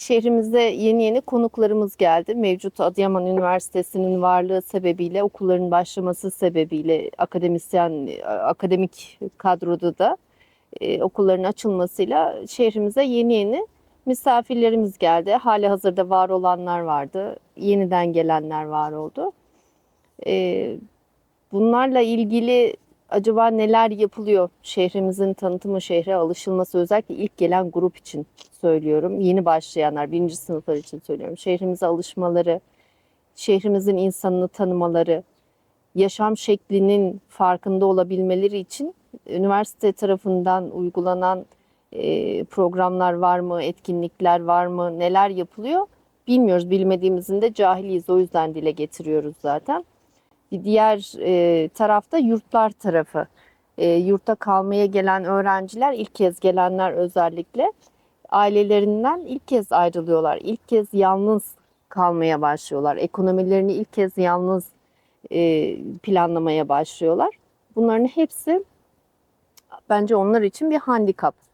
Şehrimize yeni yeni konuklarımız geldi. Mevcut Adıyaman Üniversitesi'nin varlığı sebebiyle, okulların başlaması sebebiyle akademisyen, akademik kadroda da e, okulların açılmasıyla şehrimize yeni yeni misafirlerimiz geldi. Hali hazırda var olanlar vardı. Yeniden gelenler var oldu. E, bunlarla ilgili acaba neler yapılıyor? Şehrimizin tanıtımı, şehre alışılması özellikle ilk gelen grup için söylüyorum. Yeni başlayanlar, birinci sınıflar için söylüyorum. Şehrimize alışmaları, şehrimizin insanını tanımaları, yaşam şeklinin farkında olabilmeleri için üniversite tarafından uygulanan e, programlar var mı, etkinlikler var mı, neler yapılıyor bilmiyoruz. Bilmediğimizin de cahiliyiz. O yüzden dile getiriyoruz zaten. Bir diğer e, tarafta yurtlar tarafı. E, yurtta kalmaya gelen öğrenciler, ilk kez gelenler özellikle ailelerinden ilk kez ayrılıyorlar. İlk kez yalnız kalmaya başlıyorlar. Ekonomilerini ilk kez yalnız e, planlamaya başlıyorlar. Bunların hepsi bence onlar için bir handikap.